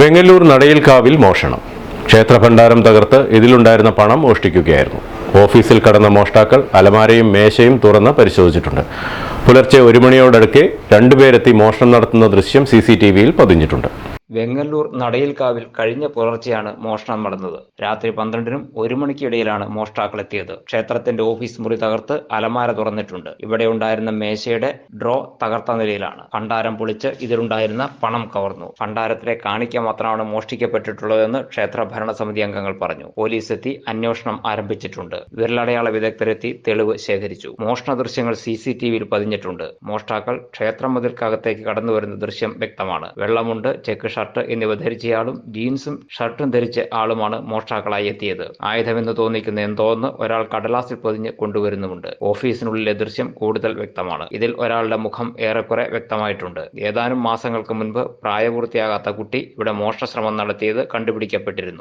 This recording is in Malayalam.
വെങ്ങല്ലൂർ നടയിൽക്കാവിൽ മോഷണം. ക്ഷേത്രഭണ്ഡാരം തകർത്ത് ഇതിലുണ്ടായിരുന്ന പണം മോഷ്ടിക്കുകയായിരുന്നു. ഓഫീസിൽ കടന്ന മോഷ്ടാക്കൾ അലമാരയും മേശയും തുറന്ന് പരിശോധിച്ചിട്ടുണ്ട്. പുലർച്ചെ ഒരു മണിയോടടുക്കെ രണ്ടുപേരെത്തി മോഷണം നടത്തുന്ന ദൃശ്യം സി സി ടി വിയിൽ പതിഞ്ഞിട്ടുണ്ട്. വെങ്ങല്ലൂർ നടയിൽക്കാവിൽ കഴിഞ്ഞ പുലർച്ചെയാണ് മോഷണം നടന്നത്. രാത്രി പന്ത്രണ്ടിനും ഒരു മണിക്കിടയിലാണ് മോഷ്ടാക്കൾ എത്തിയത്. ക്ഷേത്രത്തിന്റെ ഓഫീസ് മുറി തകർത്ത് അലമാര തുറന്നിട്ടുണ്ട്. ഇവിടെ ഉണ്ടായിരുന്ന മേശയുടെ ഡ്രോ തകർത്ത നിലയിലാണ്. ഭണ്ഡാരം പൊളിച്ച് ഇതിലുണ്ടായിരുന്ന പണം കവർന്നു. ഭണ്ഡാരത്തിലെ കാണിക്ക മാത്രമാണ് മോഷ്ടിക്കപ്പെട്ടിട്ടുള്ളതെന്ന് ക്ഷേത്ര ഭരണസമിതി അംഗങ്ങൾ പറഞ്ഞു. പോലീസ് എത്തി അന്വേഷണം ആരംഭിച്ചിട്ടുണ്ട്. വിരലടയാള വിദഗ്ധരെത്തി തെളിവ് ശേഖരിച്ചു. മോഷണ ദൃശ്യങ്ങൾ സി സി ടി വിയിൽ പതിഞ്ഞിട്ടുണ്ട്. മോഷ്ടാക്കൾ ക്ഷേത്രമതിൽക്കകത്തേക്ക് കടന്നു വരുന്ന ദൃശ്യം വ്യക്തമാണ്. വെള്ളമുണ്ട് ചെക്ക് ഷർട്ട് എന്നിവ ധരിച്ചയാളും ജീൻസും ഷർട്ടും ധരിച്ച ആളുമാണ് മോഷ്ടാക്കളായി എത്തിയത്. ആയുധമെന്ന് തോന്നിക്കുന്ന എന്തോന്ന് ഒരാൾ കടലാസിൽ പൊതിഞ്ഞ് കൊണ്ടുവരുന്നുമുണ്ട്. ഓഫീസിനുള്ളിലെ ദൃശ്യം കൂടുതൽ വ്യക്തമാണ്. ഇതിൽ ഒരാളുടെ മുഖം ഏറെക്കുറെ വ്യക്തമായിട്ടുണ്ട്. ഏതാനും മാസങ്ങൾക്ക് മുൻപ് പ്രായപൂർത്തിയാകാത്ത കുട്ടി ഇവിടെ മോഷ്ടശ്രമം നടത്തിയത് കണ്ടുപിടിക്കപ്പെട്ടിരുന്നു.